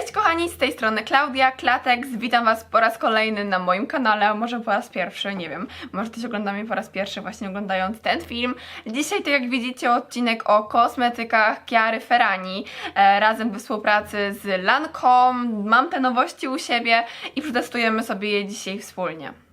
Cześć kochani, z tej strony Klaudia, Klatex, witam Was po raz kolejny na moim kanale, może po raz pierwszy, nie wiem, może ktoś ogląda mnie po raz pierwszy właśnie oglądając ten film. Dzisiaj to jak widzicie odcinek o kosmetykach Chiary Ferrani, e, razem we współpracy z Lancome, mam te nowości u siebie i przetestujemy sobie je dzisiaj wspólnie.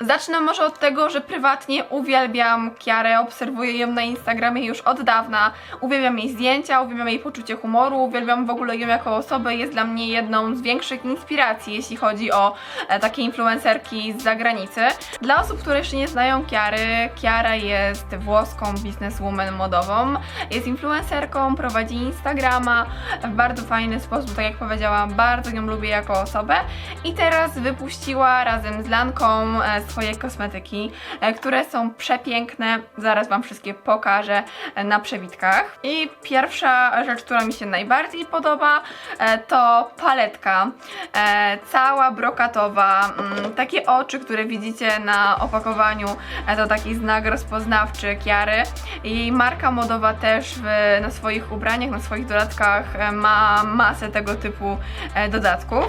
Zacznę może od tego, że prywatnie uwielbiam Kiarę, obserwuję ją na Instagramie już od dawna. Uwielbiam jej zdjęcia, uwielbiam jej poczucie humoru, uwielbiam w ogóle ją jako osobę. Jest dla mnie jedną z większych inspiracji, jeśli chodzi o e, takie influencerki z zagranicy. Dla osób, które jeszcze nie znają Kiary, Kiara jest włoską bizneswoman modową. Jest influencerką, prowadzi Instagrama w bardzo fajny sposób, tak jak powiedziałam, bardzo ją lubię jako osobę. I teraz wypuściła razem z Lanką e, swoje kosmetyki, e, które są przepiękne. Zaraz Wam wszystkie pokażę e, na przewitkach. I pierwsza rzecz, która mi się najbardziej podoba, e, to paletka. Cała brokatowa, mm, takie oczy, które widzicie na opakowaniu, to taki znak rozpoznawczy Kiary. Jej marka modowa też w, na swoich ubraniach, na swoich dodatkach ma masę tego typu dodatków.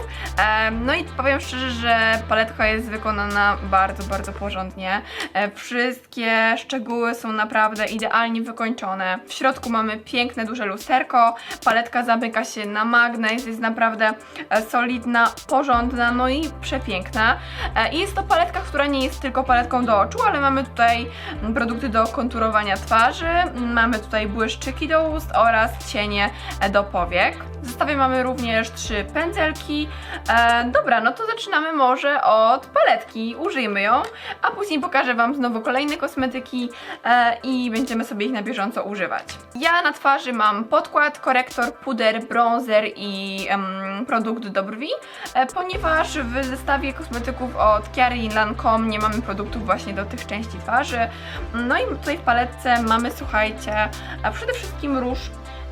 No i powiem szczerze, że paletka jest wykonana bardzo, bardzo porządnie. E, Wszystkie szczegóły są naprawdę idealnie wykończone. W środku mamy piękne, duże lusterko. Paletka zamyka się na magnes, jest naprawdę e, solidna, porządna, no i przepiękna. E, I jest to paletka, która nie jest tylko paletką do oczu, ale mamy tutaj produkty do konturowania twarzy, mamy tutaj błyszczyki do ust oraz cienie do powiek. W zestawie mamy również trzy pędzelki. E, dobra, no to zaczynamy może od paletki. Użyjmy ją, a później pokażę Wam znowu kolejne kosmetyki e, i będziemy sobie ich na bieżąco używać. Ja na twarzy mam podkład, korektor, puder, bronzer i em, produkt do brwi, e, ponieważ w zestawie kosmetyków od Chiary i Lancome nie mamy produktów właśnie do tych części twarzy. No i tutaj w paletce mamy, słuchajcie, przede wszystkim róż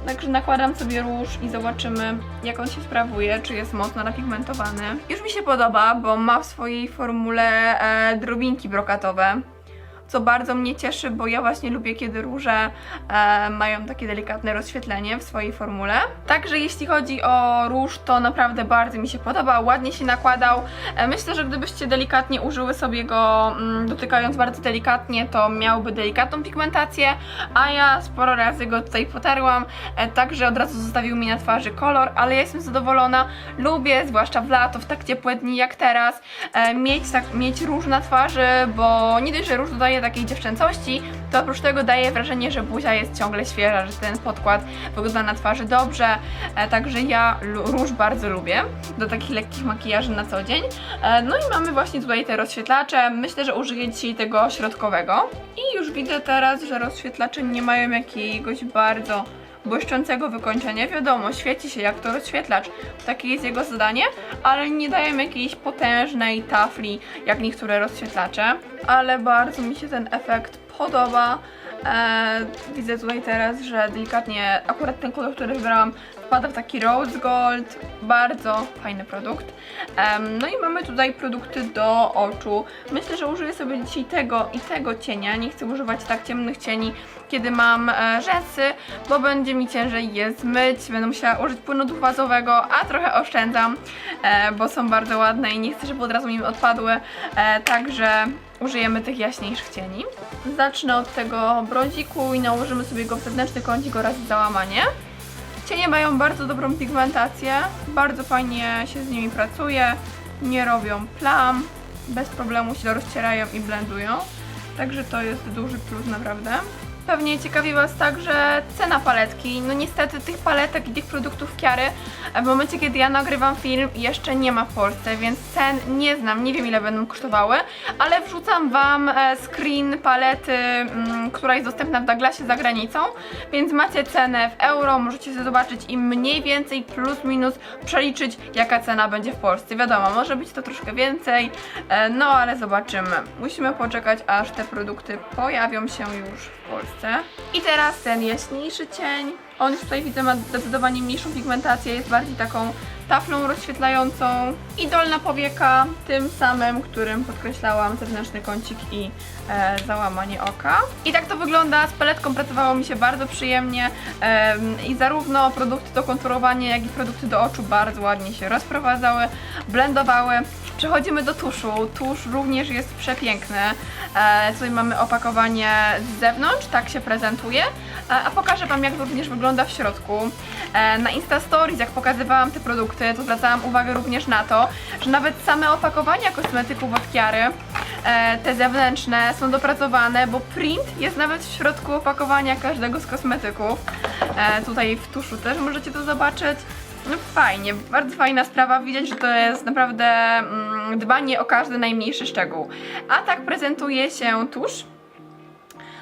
Także nakładam sobie róż i zobaczymy, jak on się sprawuje, czy jest mocno napigmentowany. Już mi się podoba, bo ma w swojej formule e, drobinki brokatowe. Co bardzo mnie cieszy, bo ja właśnie lubię, kiedy róże e, mają takie delikatne rozświetlenie w swojej formule. Także jeśli chodzi o róż, to naprawdę bardzo mi się podoba, ładnie się nakładał. E, myślę, że gdybyście delikatnie użyły sobie go, mm, dotykając bardzo delikatnie, to miałby delikatną pigmentację, a ja sporo razy go tutaj potarłam, e, także od razu zostawił mi na twarzy kolor, ale ja jestem zadowolona. Lubię, zwłaszcza w lato, w tak ciepłe dni jak teraz, e, mieć, tak, mieć róż na twarzy, bo nie dość, że róż dodaje takiej dziewczęcości, to oprócz tego daje wrażenie, że buzia jest ciągle świeża, że ten podkład wygląda na twarzy dobrze, e, także ja róż bardzo lubię do takich lekkich makijaży na co dzień. E, no i mamy właśnie tutaj te rozświetlacze, myślę, że użyję dzisiaj tego środkowego. I już widzę teraz, że rozświetlacze nie mają jakiegoś bardzo błyszczącego wykończenia. Wiadomo, świeci się jak to rozświetlacz. Takie jest jego zadanie, ale nie dają jakiejś potężnej tafli, jak niektóre rozświetlacze. Ale bardzo mi się ten efekt podoba. Eee, widzę tutaj teraz, że delikatnie akurat ten kolor, który wybrałam, wpada w taki rose gold. Bardzo fajny produkt. Em, no i mamy tutaj produkty do oczu. Myślę, że użyję sobie dzisiaj tego i tego cienia. Nie chcę używać tak ciemnych cieni, kiedy mam e, rzęsy, bo będzie mi ciężej je zmyć. Będę musiała użyć płynu dwufazowego, a trochę oszczędzam, e, bo są bardzo ładne i nie chcę, żeby od razu mi odpadły. E, także użyjemy tych jaśniejszych cieni. Zacznę od tego brąziku i nałożymy sobie go w zewnętrzny kącik oraz załamanie. Cienie mają bardzo dobrą pigmentację, bardzo fajnie się z nimi pracuje, nie robią plam, bez problemu się rozcierają i blendują, także to jest duży plus naprawdę. Pewnie ciekawi Was także cena paletki. No niestety tych paletek i tych produktów Kiary w momencie, kiedy ja nagrywam film jeszcze nie ma w Polsce, więc cen nie znam, nie wiem ile będą kosztowały, ale wrzucam Wam e, screen palety, mm, która jest dostępna w Douglasie za granicą, więc macie cenę w euro, możecie sobie zobaczyć i mniej więcej plus minus przeliczyć jaka cena będzie w Polsce. Wiadomo, może być to troszkę więcej, e, no ale zobaczymy. Musimy poczekać aż te produkty pojawią się już w Polsce. I teraz ten jaśniejszy cień. On już tutaj widzę ma zdecydowanie mniejszą pigmentację, jest bardziej taką taflą rozświetlającą i dolna powieka tym samym, którym podkreślałam zewnętrzny kącik i e, załamanie oka. I tak to wygląda, z paletką pracowało mi się bardzo przyjemnie em, i zarówno produkty do konturowania, jak i produkty do oczu bardzo ładnie się rozprowadzały, blendowały. Przechodzimy do tuszu. Tusz również jest przepiękny. E, tutaj mamy opakowanie z zewnątrz, tak się prezentuje. E, a pokażę Wam, jak również wygląda w środku. E, na Insta Stories, jak pokazywałam te produkty, to zwracałam uwagę również na to, że nawet same opakowania kosmetyków od Kiary, e, te zewnętrzne, są dopracowane, bo print jest nawet w środku opakowania każdego z kosmetyków. E, tutaj w tuszu też możecie to zobaczyć. No fajnie, bardzo fajna sprawa. Widać, że to jest naprawdę mm, dbanie o każdy najmniejszy szczegół. A tak prezentuje się tusz.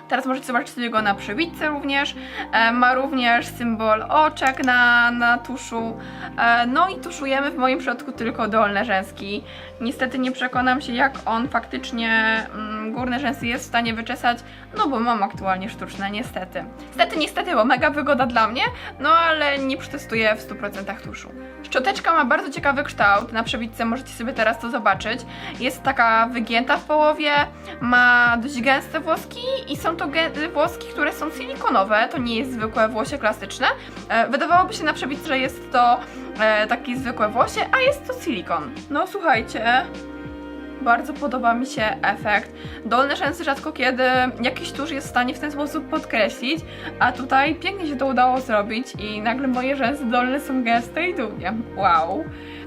Teraz możecie zobaczyć sobie go na przybitce również. E, ma również symbol oczek na, na tuszu. E, no i tuszujemy w moim przypadku tylko dolne rzęski. Niestety nie przekonam się, jak on faktycznie mm, górne rzęsy jest w stanie wyczesać, no bo mam aktualnie sztuczne, niestety. Niestety, niestety, bo mega wygoda dla mnie, no ale nie przetestuję w 100% tuszu. Szczoteczka ma bardzo ciekawy kształt, na przebitce możecie sobie teraz to zobaczyć. Jest taka wygięta w połowie, ma dość gęste włoski i są to włoski, które są silikonowe, to nie jest zwykłe włosie klasyczne. E, wydawałoby się na przebitce, że jest to e, takie zwykłe włosie, a jest to silikon. No słuchajcie, bardzo podoba mi się efekt. Dolne rzęsy rzadko kiedy jakiś tusz jest w stanie w ten sposób podkreślić, a tutaj pięknie się to udało zrobić i nagle moje rzęsy dolne są gęste i długie. Wow.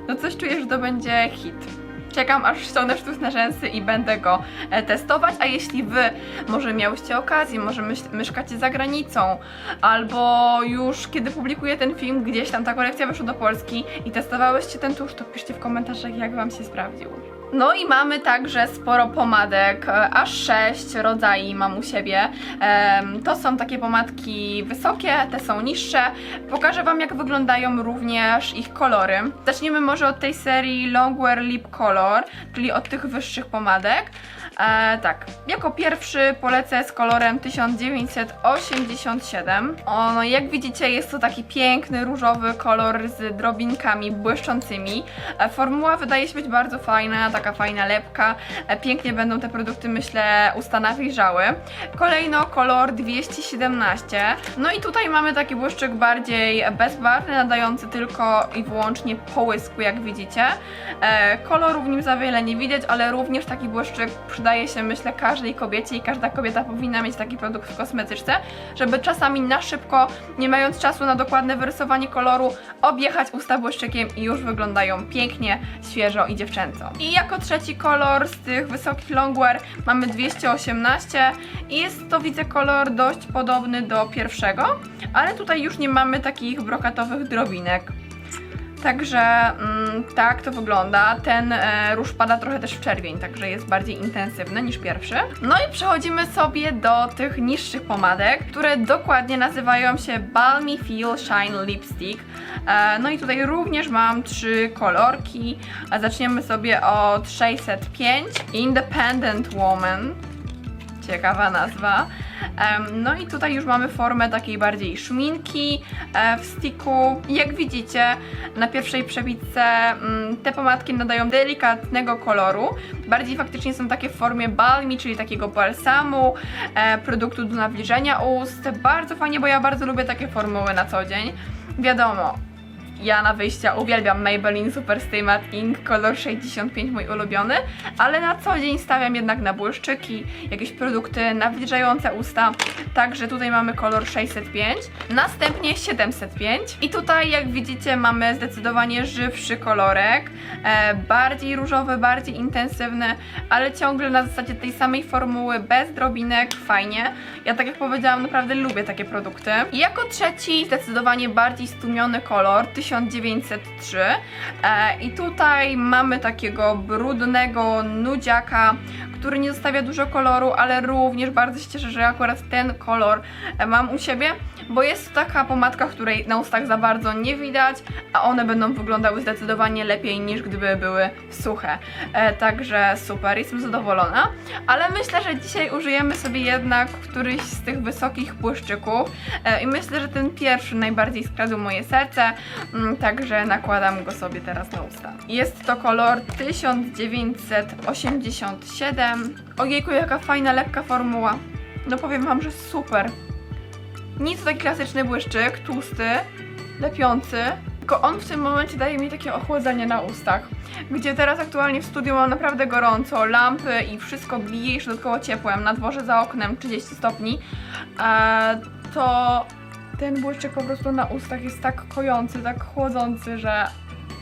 No coś czuję, że to będzie hit. Czekam aż ściągnę sztuczne rzęsy i będę go e, testować, a jeśli wy może miałyście okazję, może mieszkacie za granicą, albo już kiedy publikuję ten film, gdzieś tam ta kolekcja wyszła do Polski i testowałyście ten tusz, to piszcie w komentarzach jak wam się sprawdził. No i mamy także sporo pomadek, e, aż 6 rodzajów mam u siebie. To są takie pomadki wysokie, te są niższe. Pokażę Wam jak wyglądają również ich kolory. Zaczniemy może od tej serii Longwear Lip Color, czyli od tych wyższych pomadek. E, tak, jako pierwszy polecę z kolorem 1987. O, no jak widzicie jest to taki piękny, różowy kolor z drobinkami błyszczącymi. E, formuła wydaje się być bardzo fajna, taka fajna lepka. E, pięknie będą te produkty, myślę, usta nawilżały. Kolejno kolor 217. No i tutaj mamy taki błyszczyk bardziej bezbarwny, nadający tylko i wyłącznie połysku, jak widzicie. E, kolorów w nim za wiele nie widać, ale również taki błyszczyk przydaje się, myślę, każdej kobiecie i każda kobieta powinna mieć taki produkt w kosmetyczce, żeby czasami na szybko, nie mając czasu na dokładne wyrysowanie koloru, objechać usta błyszczykiem i już wyglądają pięknie, świeżo i dziewczęco. I jako trzeci kolor z tych wysokich longwear mamy 218 i jest to, widzę, kolor dość podobny do pierwszego, ale tutaj już nie mamy takich brokatowych drobinek. Także mm, tak to wygląda. Ten e, róż pada trochę też w czerwień, także jest bardziej intensywny niż pierwszy. No i przechodzimy sobie do tych niższych pomadek, które dokładnie nazywają się Balmy Feel Shine Lipstick. E, no i tutaj również mam trzy kolorki. A zaczniemy sobie od 605 Independent Woman. Ciekawa nazwa. No i tutaj już mamy formę takiej bardziej szminki e, w sticku. Jak widzicie, na pierwszej przebitce mm, te pomadki nadają delikatnego koloru. Bardziej faktycznie są takie w formie balmi, czyli takiego balsamu, e, produktu do nawilżenia ust. Bardzo fajnie, bo ja bardzo lubię takie formuły na co dzień. Wiadomo, ja na wyjścia uwielbiam Maybelline Super Stay Matte Ink kolor 65, mój ulubiony, ale na co dzień stawiam jednak na błyszczyki, jakieś produkty nawilżające usta, także tutaj mamy kolor 605, następnie 705 i tutaj jak widzicie mamy zdecydowanie żywszy kolorek, e, bardziej różowy, bardziej intensywny, ale ciągle na zasadzie tej samej formuły, bez drobinek, fajnie. Ja tak jak powiedziałam, naprawdę lubię takie produkty. I jako trzeci zdecydowanie bardziej stłumiony kolor 1903 e, i tutaj mamy takiego brudnego nudziaka, który nie zostawia dużo koloru, ale również bardzo się cieszę, że akurat ten kolor e, mam u siebie, bo jest to taka pomadka, której na ustach za bardzo nie widać, a one będą wyglądały zdecydowanie lepiej niż gdyby były suche. E, także super, jestem zadowolona, ale myślę, że dzisiaj użyjemy sobie jednak któryś z tych wysokich błyszczyków e, i myślę, że ten pierwszy najbardziej skradł moje serce, mm, także nakładam go sobie teraz na usta. Jest to kolor 1987. Ojejku, jaka fajna, lekka formuła. No powiem wam, że super. Nic taki klasyczny błyszczyk, tłusty, lepiący. Tylko on w tym momencie daje mi takie ochłodzenie na ustach. Gdzie teraz aktualnie w studiu mam naprawdę gorąco, lampy i wszystko bije jeszcze dodatkowo ciepłem. Na dworze za oknem 30 stopni. E, to ten błyszczyk po prostu na ustach jest tak kojący, tak chłodzący, że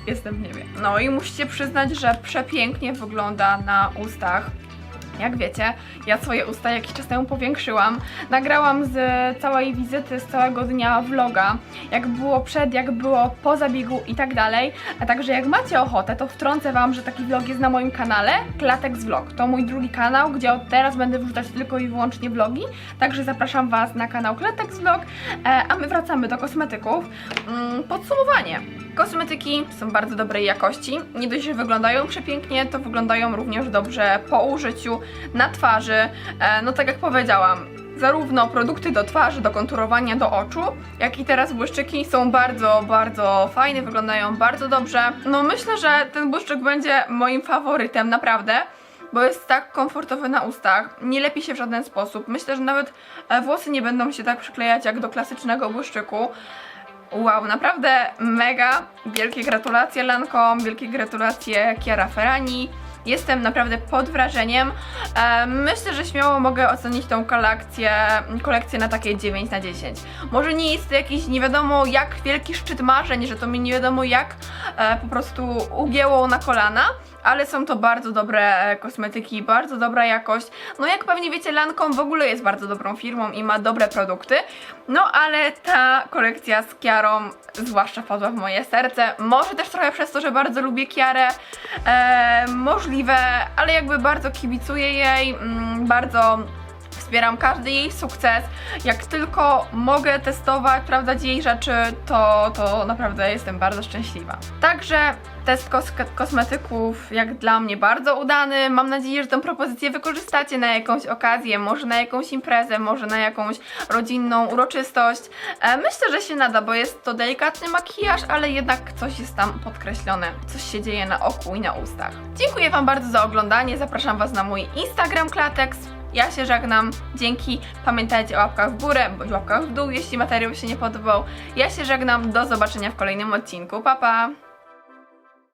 jestem w niebie. No i musicie przyznać, że przepięknie wygląda na ustach. Jak wiecie, ja swoje usta jakiś czas temu powiększyłam. Nagrałam z całej wizyty, z całego dnia vloga, jak było przed, jak było po zabiegu i tak dalej. A także jak macie ochotę, to wtrącę Wam, że taki vlog jest na moim kanale, Klatex Vlog. To mój drugi kanał, gdzie od teraz będę wrzucać tylko i wyłącznie vlogi. Także zapraszam Was na kanał Klatex Vlog, e, a my wracamy do kosmetyków. Mm, podsumowanie. Kosmetyki są bardzo dobrej jakości. Nie dość, że wyglądają przepięknie, to wyglądają również dobrze po użyciu na twarzy. E, no tak jak powiedziałam, zarówno produkty do twarzy, do konturowania, do oczu, jak i teraz błyszczyki są bardzo, bardzo fajne, wyglądają bardzo dobrze. No myślę, że ten błyszczyk będzie moim faworytem, naprawdę. Bo jest tak komfortowy na ustach, nie lepi się w żaden sposób. Myślę, że nawet e, włosy nie będą się tak przyklejać jak do klasycznego błyszczyku. Wow, naprawdę mega. Wielkie gratulacje Lankom, wielkie gratulacje Chiara Ferrani. Jestem naprawdę pod wrażeniem. E, myślę, że śmiało mogę ocenić tą kolekcję, kolekcję na takie 9 na 10. Może nie jest to jakiś nie wiadomo jak wielki szczyt marzeń, że to mi nie wiadomo jak e, po prostu ugięło na kolana, ale są to bardzo dobre e, kosmetyki, bardzo dobra jakość. No jak pewnie wiecie, Lancome w ogóle jest bardzo dobrą firmą i ma dobre produkty. No ale ta kolekcja z Kiarą zwłaszcza wpadła w moje serce. Może też trochę przez to, że bardzo lubię Kiarę. E, możliwe, ale jakby bardzo kibicuję jej, mm, bardzo Wspieram każdy jej sukces. Jak tylko mogę testować, sprawdzać jej rzeczy, to, to naprawdę jestem bardzo szczęśliwa. Także test kos kosmetyków jak dla mnie bardzo udany. Mam nadzieję, że tę propozycję wykorzystacie na jakąś okazję, może na jakąś imprezę, może na jakąś rodzinną uroczystość. E, myślę, że się nada, bo jest to delikatny makijaż, ale jednak coś jest tam podkreślone. Coś się dzieje na oku i na ustach. Dziękuję Wam bardzo za oglądanie. Zapraszam Was na mój Instagram Klatex. Ja się żegnam. Dzięki. Pamiętajcie o łapkach w górę bądź łapkach w dół, jeśli materiał się nie podobał. Ja się żegnam. Do zobaczenia w kolejnym odcinku. Pa pa!